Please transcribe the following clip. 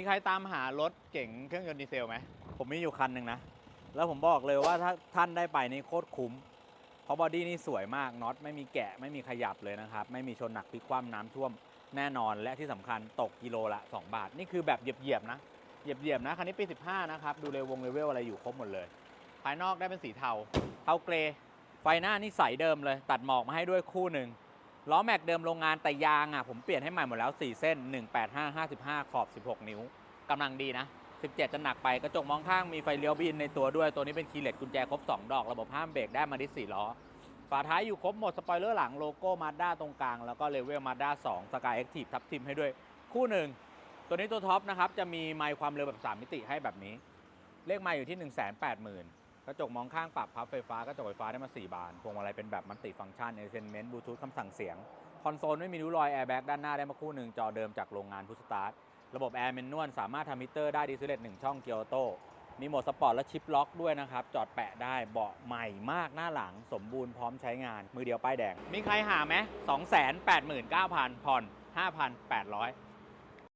มีใครตามหารถเก๋งเครื่องยนต์ดีเซลไหม ผมมีอยู่คันหนึ่งนะ แล้วผมบอกเลยว่าถ้าท่านได้ไปนี่โคตรคุ้ม เพราะบอดี้นี่สวยมากน็อตไม่มีแกะไม่มีขยับเลยนะครับ ไม่มีชนหนักพลิกคว่ำน้ำท่วมแน่นอนและที่สำคัญตกกิโลละ 2 บาท นี่คือแบบเหยียบๆนะเหยียบๆนะคันนี้ปี 15 นะครับ ดูเลยวงเลเวลอะไรอยู่ครบหมดเลย ภายนอกได้เป็นสีเทาเทาเกรย์ไฟหน้านี่ใสเดิมเลย ตัดหมอกมาให้ด้วยคู่หนึ่ง ล้อแม็กเดิมโรงงานแต่ยางอะผมเปลี่ยนให้ใหม่หมดแล้ว 4 เส้น 185 55 ขอบ 16 นิ้วกำลังดีนะ 17 จะหนักไปกระจกมองข้างมีไฟเลี้ยวบินในตัวด้วย ตัวนี้เป็นคีย์เลสกุญแจครบ 2 ดอก ระบบห้ามเบรกได้มาดิส4ล้อ ฝาท้ายอยู่ครบหมด สปอยเลอร์หลังโลโก้มาด้าตรงกลาง แล้วก็เลเวลมาด้า2สกายแอคทีฟทับทิมให้ด้วยคู่หนึ่งตัวนี้ตัวท็อปนะครับจะมีไมค์ความเร็วแบบ 3 มิติให้แบบนี้ เลขไมค์อยู่ที่ 1 8 0 0 0 0 กระจกมองข้างปรับพับไฟฟ้ากระจกไฟฟ้าได้มา 4 บานพวงมาลัยเป็นแบบมัลติฟังก์ชันเอเซนเมนต์บลูทูธคำสั่งเสียง คอนโซลไม่มีริ้วรอยแอร์แบ็กด้านหน้าได้มาคู่หนึ่งจอเดิมจากโรงงานพุชสตาร์ทระบบแอร์เมนนวลสามารถทำมิเตอร์ได้ดีเซลเลตหนึ่งช่องเกียร์ออโต้มีโหมดสปอร์ตและชิปล็อกด้วยนะครับ จอดแปะได้เบาะใหม่มากหน้าหลังสมบูรณ์พร้อมใช้งาน มือเดียวป้ายแดง มีใครหาไหม2 8 9 0 0 0ผ่อน 5,800